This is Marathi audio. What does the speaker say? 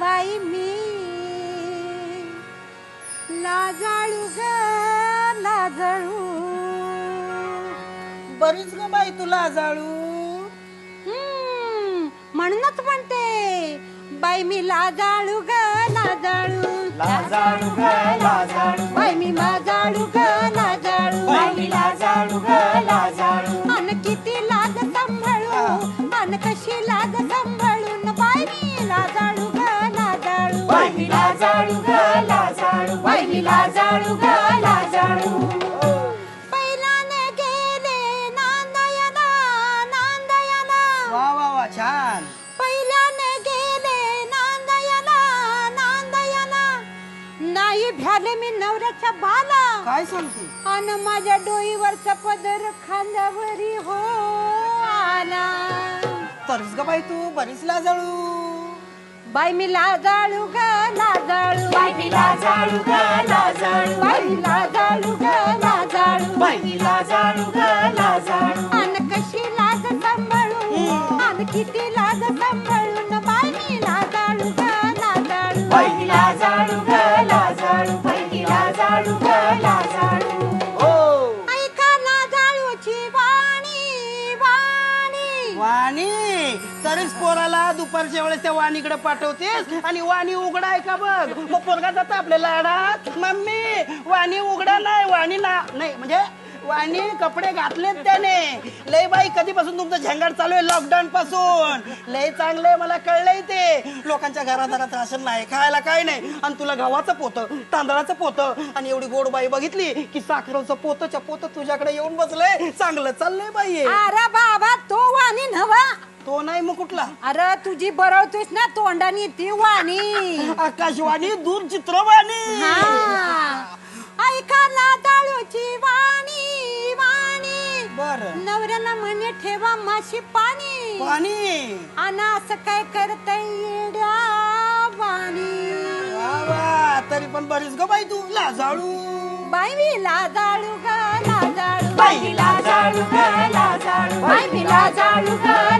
बाई मी. लाजाळू ग लाजाळू बरीच ग बाई तुला जाळू. हम्म, म्हणूनच म्हणते. बाई मी लाजाळू ग लाजाळू लाजाळू ग लाजाळू लाजाळू लाजाळू ग लाजाळू बाई मी लाजाळू ग लाजाळू पहिल्याने गेले नांदयाला नांदयाला वा वा वा छान. पहिल्याने गेले नांदयाला नांदयाला नाही भ्याले मी नवऱ्याच्या बाला. काय सांगते? अन माझ्या डोईवरचा पदर खांद्यावरी हो आला. तरीच ग बाई तू बरीच लाजाळू. बाई मी लाजाळू ग लाजाळू बाई मी लाजाळू ग लाजाळू बाई मी लाजाळू ग लाजाळू बाई मी लाजाळू ग लाजाळू अन कशी लाज सांभाळू? अन किती लाज सांभाळून बाई मी लाजाळू ग लाजाळू बाई मी लाजाळू ग वाणी. तरीच पोराला दुपारच्या वेळेस त्या वाणीकडे पाठवतेस आणि वाणी उघडाय का बघ? मग पोरगा जाता आपल्या लाडात. मम्मी वाणी उघडा नाही वाणी ना नाही म्हणजे वाणी कपडे घातलेत त्याने. लय बाई कधीपासून तुमचं झंगाट चालू आहे लॉकडाऊन पासून? लय चांगलंय मला कळलंय ते. लोकांच्या घरादारात राशन नाही खायला काय नाही. आणि तुला गव्हाचं पोतं तांदळाचं पोतं आणि एवढी गोड बाई बघितली की साखरेचं पोतच्या पोत तुझ्याकडे येऊन बसलंय. चांगलं चाललंय बाई अरे तो नाही मग कुठला? अरे तुझी बरवतोयस ना तोंडानी ती वाणी. आकाशवाणी दूर चित्रवाणी हा. ऐका लाजाळूची वाणी वाणी. बर. नवऱ्याला म्हणे ठेवा माशी पाणी. पाणी. आणि असं काय करता येड्या वाणी. वा वा. तरी पण बरीच ग बाई तू. लाजाळू. बाई मी लाजाळू ग लाजाळू. बाई मी लाजाळू ग लाजाळू. बाई मी लाजाळू ग.